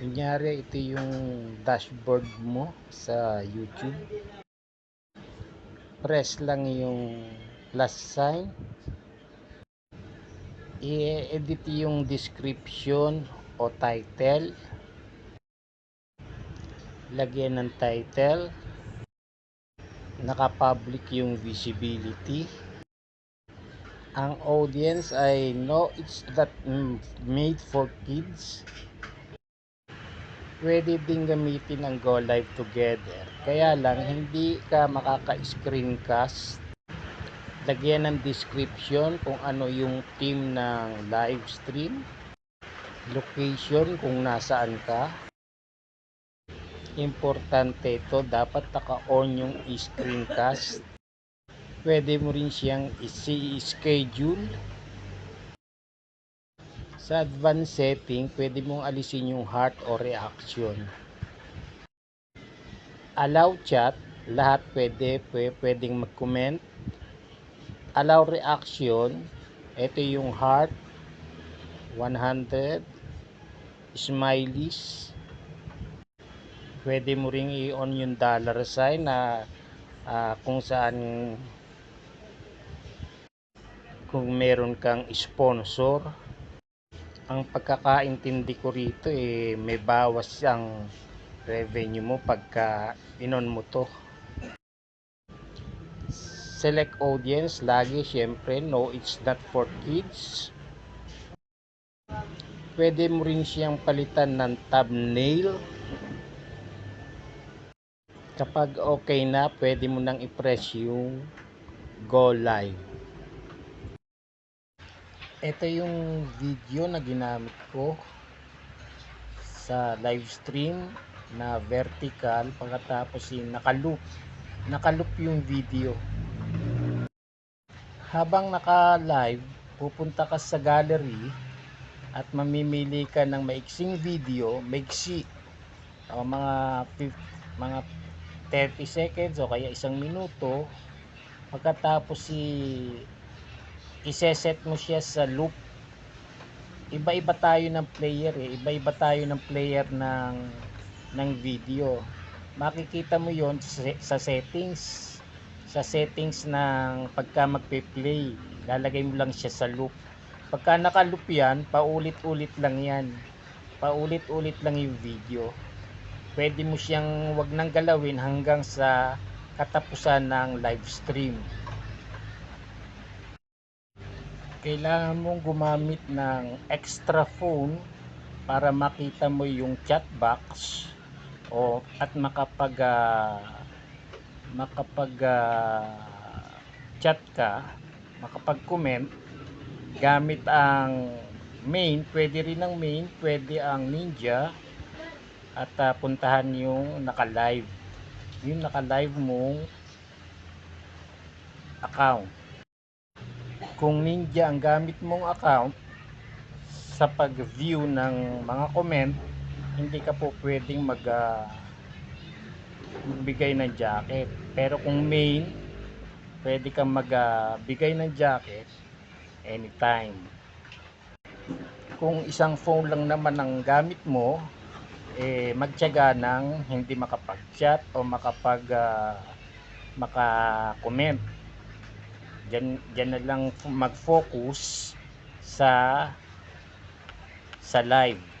Kunyari, ito yung dashboard mo sa YouTube. Press lang yung plus sign. I-edit yung description o title. Lagyan ng title. Naka-public yung visibility. Ang audience ay no, it's not mm, made for kids pwede din gamitin ang Go Live Together. Kaya lang, hindi ka makaka-screencast. Lagyan ng description kung ano yung team ng live stream. Location kung nasaan ka. Importante ito, dapat naka-on yung screencast. Pwede mo rin siyang i-schedule sa advanced setting, pwede mong alisin yung heart o reaction. Allow chat, lahat pwede, pwede pwedeng mag-comment. Allow reaction, ito yung heart, 100, smileys. Pwede mo ring i-on yung dollar sign na uh, kung saan kung meron kang sponsor ang pagkakaintindi ko rito eh may bawas ang revenue mo pagka inon mo to. Select audience lagi syempre no it's not for kids. Pwede mo rin siyang palitan ng thumbnail. Kapag okay na pwede mo nang i-press yung go live ito yung video na ginamit ko sa live stream na vertical pagkatapos yung nakaloop. Nakaloop yung video. Habang naka live pupunta ka sa gallery at mamimili ka ng maiksing video maiksi. O mga mga 30 seconds o kaya isang minuto. Pagkatapos si iseset mo siya sa loop. Iba-iba tayo ng player eh. Iba-iba tayo ng player ng ng video. Makikita mo yon sa settings. Sa settings ng pagka magpe-play lalagay mo lang siya sa loop. Pagka naka-loop yan paulit-ulit lang yan. Paulit-ulit lang yung video. Pwede mo siyang wag nang galawin hanggang sa katapusan ng live stream kailangan mong gumamit ng extra phone para makita mo yung chat box o at makapag uh, makapag uh, chat ka makapag comment gamit ang main pwede rin ang main pwede ang ninja at uh, puntahan yung naka live yung naka live mong account kung Ninja ang gamit mong account sa pag-view ng mga comment, hindi ka po pwedeng mag uh, magbigay ng jacket. Pero kung main, pwede kang magbigay uh, ng jacket anytime. Kung isang phone lang naman ang gamit mo, eh magtiyaga ng hindi makapag-chat o makapag uh, maka-comment Diyan, diyan na lang mag-focus sa sa live.